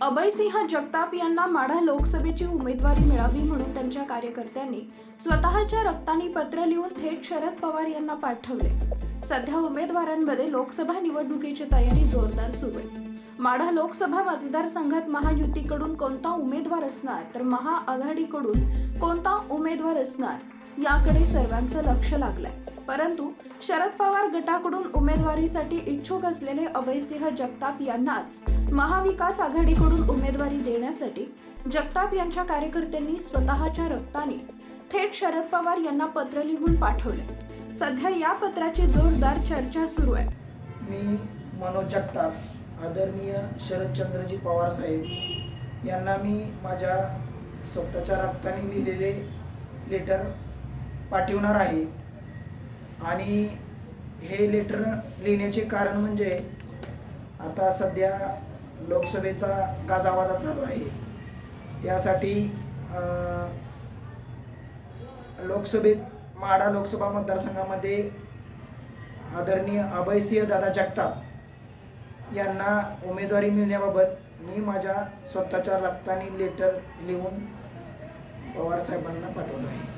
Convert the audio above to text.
अभयसिंह जगताप यांना माढा लोकसभेची उमेदवारी मिळावी म्हणून त्यांच्या कार्यकर्त्यांनी स्वतःच्या रक्तानी पत्र लिहून थेट शरद पवार यांना पाठवले. सध्या उमेदवारांमध्ये लोकसभा निवडणुकीची तयारी जोरदार सुरू आहे. माढा लोकसभा मतदारसंघात महायुतीकडून कोणता उमेदवार असणार? तर महाआघाडीकडून कोणता उमेदवार असणार? याकडे सर्वांचं लक्ष लागलंय. परंतु शरद पवार गटाकडून उमेदवारीसाठी इच्छुक असलेले अभयसिंह जगताप यांनाच महाविकास आघाडीकडून उमेदवारी देण्यासाठी जगताप यांच्या कार्यकर्त्यांनी स्वतःच्या रक्ताने थेट शरद पवार यांना पत्र लिहून पाठवले. सध्या या पत्राची जोरदार चर्चा सुरू आहे. मी मनोज जगताप आदरणीय शरदचंद्रजी पवार साहेब यांना मी माझ्या स्वतःच्या रक्ताने लिहिलेले लेटर पाठवणार आहे. आणि हे लेटर लिहिण्याचे कारण म्हणजे आता सध्या लोकसभेचा गाजावाजा चालू आहे. त्यासाठी लोकसभेत माढा लोकसभा मतदारसंघामध्ये आदरणीय अभयसिंह दादा जगताप यांना उमेदवारी मिळण्याबाबत मी माझ्या स्वतःच्या रक्ताने लेटर लिहून पवार साहेबांना पाठवत आहे.